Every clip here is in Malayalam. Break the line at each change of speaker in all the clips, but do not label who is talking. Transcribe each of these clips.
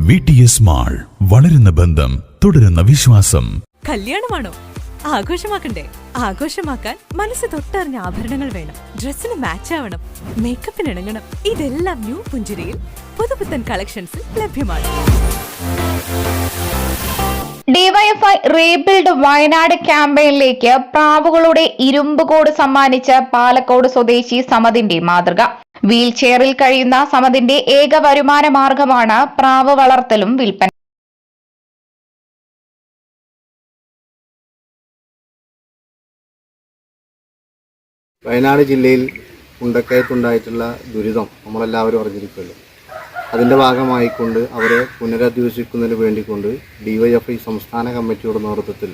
വി ടി എസ് മാൾ വളരുന്ന ബന്ധം തുടരുന്ന വിശ്വാസം.
കല്യാണമാണോ? ആഘോഷമാക്കണ്ടേ? ആഘോഷമാക്കാൻ മനസ്സ് തൊട്ടറിഞ്ഞ ആഭരണങ്ങൾ വേണം. ഡ്രസ്സിന് മാച്ച് ആവണം. മേക്കപ്പിന് ഇണങ്ങണം. ഇതെല്ലാം ന്യൂ പുഞ്ചിരിയിൽ പുതുപുത്തൻ കളക്ഷൻസിൽ ലഭ്യമാണ്.
ഡിവൈഎഫ്ഐ റീബിൽഡ് വയനാട് ക്യാമ്പയിനിലേക്ക് പ്രാവുകളുടെ ഇരുമ്പുകോട് സമ്മാനിച്ച പാലക്കോട് സ്വദേശി സമതിന്റെ മാതൃക. വീൽ ചെയറിൽ കഴിയുന്ന സമതിന്റെ ഏക വരുമാന മാർഗമാണ് പ്രാവ് വളർത്തലും വിൽപ്പന.
വയനാട് ജില്ലയിൽ ഉണ്ടക്കയത്തുണ്ടായിട്ടുള്ള ദുരിതം നമ്മളെല്ലാവരും അറിഞ്ഞിരിക്കുമല്ലോ. അതിന്റെ ഭാഗമായിക്കൊണ്ട് അവരെ പുനരധിവസിക്കുന്നതിന് വേണ്ടിക്കൊണ്ട് ഡിവൈഎഫ്ഐ സംസ്ഥാന കമ്മിറ്റിയുടെ നേതൃത്വത്തിൽ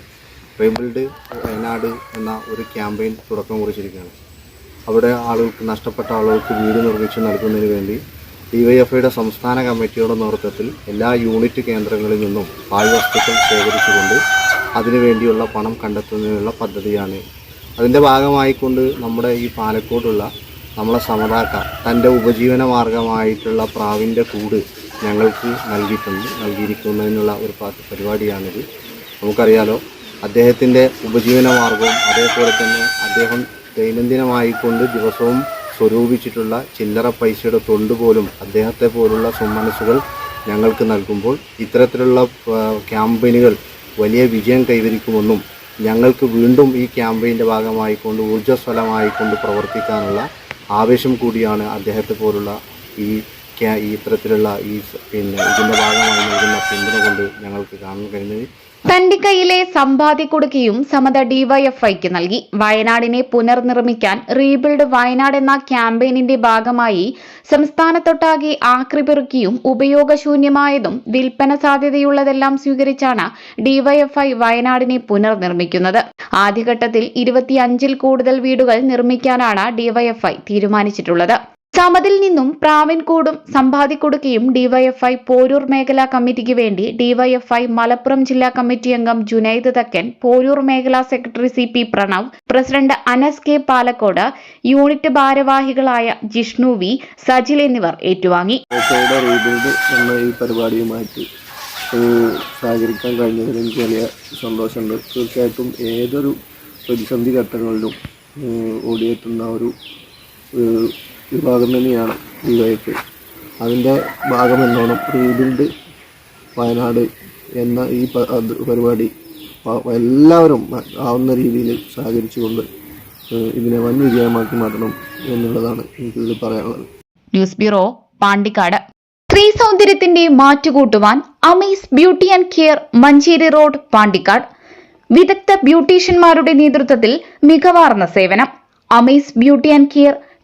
റീബിൽഡ് വയനാട് എന്ന ഒരു ക്യാമ്പയിൻ തുടക്കം കുറിച്ചിരിക്കുകയാണ്. അവിടെ ആളുകൾക്ക് നഷ്ടപ്പെട്ട ആളുകൾക്ക് വീട് നിർമ്മിച്ച് നൽകുന്നതിന് വേണ്ടി ഡിവൈഎഫ്ഐയുടെ സംസ്ഥാന കമ്മിറ്റിയുടെ നേതൃത്വത്തിൽ എല്ലാ യൂണിറ്റ് കേന്ദ്രങ്ങളിൽ നിന്നും പാഴ്വസ്തുക്കൾ ശേഖരിച്ചുകൊണ്ട് അതിനുവേണ്ടിയുള്ള പണം കണ്ടെത്തുന്നതിനുള്ള പദ്ധതിയാണ്. അതിന്റെ ഭാഗമായിക്കൊണ്ട് നമ്മുടെ ഈ പാലക്കോടുള്ള നമ്മളെ സമതാക്ക തന്റെ ഉപജീവന മാർഗമായിട്ടുള്ള പ്രാവിന്റെ കൂട് ഞങ്ങൾക്ക് നൽകിയിട്ടുണ്ട് നൽകിയിരിക്കുന്നതിനുള്ള ഒരു പരിപാടിയാണിത്. നമുക്കറിയാലോ അദ്ദേഹത്തിന്റെ ഉപജീവന മാർഗവും അതേപോലെ തന്നെ അദ്ദേഹം ദൈനംദിനമായിക്കൊണ്ട് ദിവസവും സ്വരൂപിച്ചിട്ടുള്ള ചില്ലറ പൈസയുടെ തൊണ്ട് പോലും അദ്ദേഹത്തെ പോലുള്ള സുമനസ്സുകൾ ഞങ്ങൾക്ക് നൽകുമ്പോൾ ഇത്തരത്തിലുള്ള ക്യാമ്പയിനുകൾ വലിയ വിജയം കൈവരിക്കുമെന്നും ഞങ്ങൾക്ക് വീണ്ടും ഈ ക്യാമ്പയിന്റെ ഭാഗമായിക്കൊണ്ട് ഊർജസ്വലമായിക്കൊണ്ട് പ്രവർത്തിക്കാനുള്ള ആവേശം കൂടിയാണ് അദ്ദേഹത്തെ പോലുള്ള ഈ ഈ ഇത്തരത്തിലുള്ള ഈ പിന്നെ ഇതിന്റെ ഭാഗമായി നൽകുന്ന പിന്തുണ കൊണ്ട് ഞങ്ങൾക്ക് കാണാൻ കഴിഞ്ഞത്
തന്റെ കയ്യിലെ സമ്പാദ്യ കൊടുക്കുകയും സമത ഡിവൈഎഫ്ഐക്ക് നൽകി. വയനാടിനെ പുനർനിർമ്മിക്കാൻ റീബിൽഡ് വയനാട് എന്ന ക്യാമ്പയിനിന്റെ ഭാഗമായി സംസ്ഥാനത്തൊട്ടാകെ ആക്രിപെറുക്കിയും ഉപയോഗശൂന്യമായതും വിൽപ്പന സാധ്യതയുള്ളതെല്ലാം സ്വീകരിച്ചാണ് ഡിവൈഎഫ്ഐ വയനാടിനെ പുനർനിർമ്മിക്കുന്നത്. ആദ്യഘട്ടത്തിൽ ഇരുപത്തിയഞ്ചിൽ കൂടുതൽ വീടുകൾ നിർമ്മിക്കാനാണ് ഡിവൈഎഫ്ഐ തീരുമാനിച്ചിട്ടുള്ളത്. സമതിൽ നിന്നും പ്രാവിൻകൂടും സമ്പാദിക്കൊടുക്കുകയും ഡിവൈഎഫ്ഐ പോരൂർ മേഖലാ കമ്മിറ്റിക്ക് വേണ്ടി ഡിവൈഎഫ്ഐ മലപ്പുറം ജില്ലാ കമ്മിറ്റി അംഗം ജുനൈദ് തക്കൻ പോരൂർ മേഖലാ secretary C P Pranav president Anas K Palakkode unit ഭാരവാഹികളായ ജിഷ്ണു വി സജിൽ എന്നിവർ ഏറ്റുവാങ്ങി.
ഈ സഹകരിക്കാൻ കഴിഞ്ഞതിൽ എനിക്ക് വലിയ സന്തോഷമുണ്ട്. തീർച്ചയായിട്ടും ഏതൊരു പ്രതിസന്ധി ഘട്ടങ്ങളിലും ഓടിയെത്തുന്ന ഒരു വിഭാഗം തന്നെയാണ് ഈ വൈഫ് അതിന്റെ ഭാഗമെന്നോണം റീബിൽഡ് വയനാട് എന്ന ഈ പരിപാടി എല്ലാവരും ആവുന്ന രീതിയിൽ സഹകരിച്ചുകൊണ്ട് ഇതിനെ വൻ വിജയമാക്കി മാറ്റണം എന്നുള്ളതാണ് എനിക്കിതിൽ പറയാനുള്ളത്.
News bureau Pandikkad. സ്ത്രീ സൗന്ദര്യത്തിന്റെ മാറ്റുകൂട്ടുവാൻ Amees beauty and care Manjeri road Pandikkad. വിദഗ്ധ ബ്യൂട്ടീഷ്യന്മാരുടെ നേതൃത്വത്തിൽ മികവാർന്ന സേവനം. Amees beauty and care